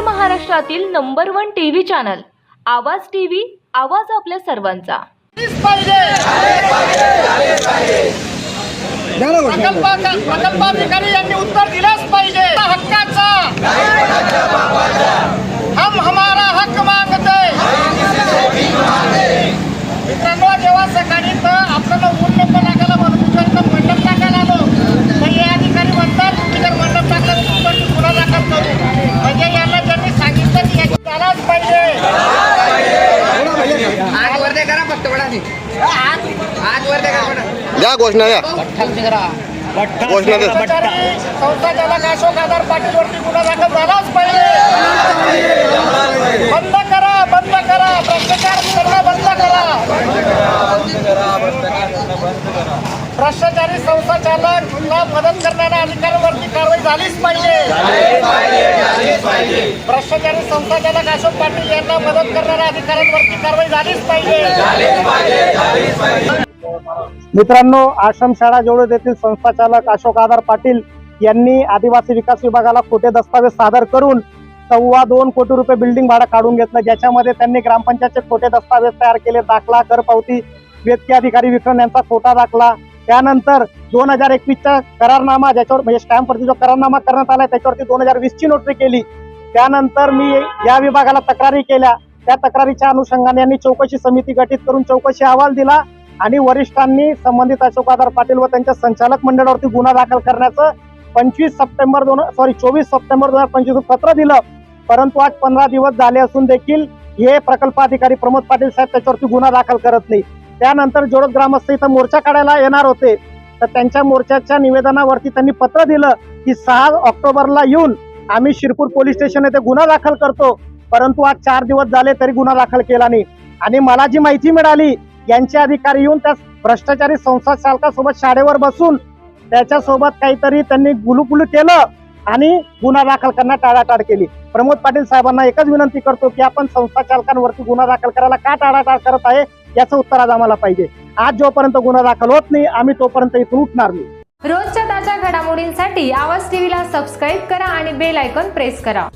महाराष्ट्रातील number one TV channel. Awaaz TV आवाज आपल्या सर्वांचा. प्रकल्प- प्रकल्पाधिकारी यांनी उत्तर दिलंच पाहिजे हक्काचा हम हमारा हक्क मागते मित्रांनो जेव्हा सकाळी इथं आपल्याला ऊन नको लागायला म्हणून इथं इथं मंडप टाकायला आलो तर हे अधिकारी म्हणतात तुम्ही जर मंडप टाकला तर तुमच्यावरती गुन्हा दाखल करू म्हणजे यांना ज्यांनी सांगितलं की याची त्यालाच पाहिजे आज वरते करा फक्त बडा आज वरते करा बडा द्या घोषणा द्या. घोषणा द्या. संस्थाचालक अशोक आधार पाटीलवरती गुन्हा दाखल झालाच पाहिजे. बंद करा बंद करा. भ्रष्टाचार करणं बंद करा. भ्रष्टाचारी संस्थाचालकला मदत करणाऱ्या अधिकाऱ्यांवरती कारवाई झालीच पाहिजे. भ्रष्टाचारी संस्थाचालक अशोक पाटील यांना मदत करणाऱ्या अधिकाऱ्यांवरती कारवाई झालीच पाहिजे. मित्रांनो आश्रमशाळा जेवढे येथील संस्थाचालक अशोक आधार पाटील यांनी आदिवासी विकास विभागाला खोटे दस्तावेज सादर करून सव्वा दोन कोटी रुपये बिल्डिंग भाडं काढून घेतलं. ज्याच्यामध्ये त्यांनी ग्रामपंचायतचे खोटे दस्तावेज तयार केले. दाखला करपावती व्यक्ती अधिकारी विक्रम यांचा खोटा दाखला त्यानंतर दोन हजार एकवीसचा करारनामा ज्याच्यावर म्हणजे स्टॅम्पवरती जो करारनामा करण्यात आला त्याच्यावरती दोन हजार वीसची नोटरी केली. त्यानंतर मी या विभागाला तक्रारी केल्या. त्या तक्रारीच्या अनुषंगाने यांनी चौकशी समिती गठीत करून चौकशी अहवाल दिला आणि वरिष्ठांनी संबंधित अशोक आधार पाटील व त्यांच्या संचालक मंडळावरती गुन्हा दाखल करण्याचं पंचवीस सप्टेंबर दोन सॉरी चोवीस सप्टेंबर दोन हजार पंचवीस पत्र दिलं. परंतु आज पंधरा दिवस झाले असून देखील हे प्रकल्पाधिकारी प्रमोद पाटील साहेब त्याच्यावरती गुन्हा दाखल करत नाही त्यानंतर जोडक ग्रामस्थ इथं मोर्चा काढायला येणार होते. तर त्यांच्या मोर्चाच्या निवेदनावरती त्यांनी पत्र दिलं की सहा ऑक्टोबरला येऊन आम्ही शिरपूर पोलीस स्टेशन येथे गुन्हा दाखल करतो. परंतु आज चार दिवस झाले तरी गुन्हा दाखल केला नाही. आणि मला जी माहिती मिळाली यांचे अधिकारी येऊन त्या भ्रष्टाचारी संस्था चालकासोबत शाळेवर बसून त्याच्यासोबत काहीतरी त्यांनी गुलुगुलू केलं आणि गुन्हा दाखल करण्यात टाळाटाळ केली. प्रमोद पाटील साहेबांना एकच विनंती करतो की आपण संस्था चालकांवरती गुन्हा दाखल करायला का टाळाटाळ करत आहे? याचं उत्तर आज आम्हाला पाहिजे. आज जोपर्यंत गुन्हा दाखल होत नाही आम्ही तोपर्यंत इथून उठणार नाही. रोजच्या ताज्या घडामोडींसाठी आवाज टीव्हीला सबस्क्राईब करा आणि बेल आयकॉन प्रेस करा.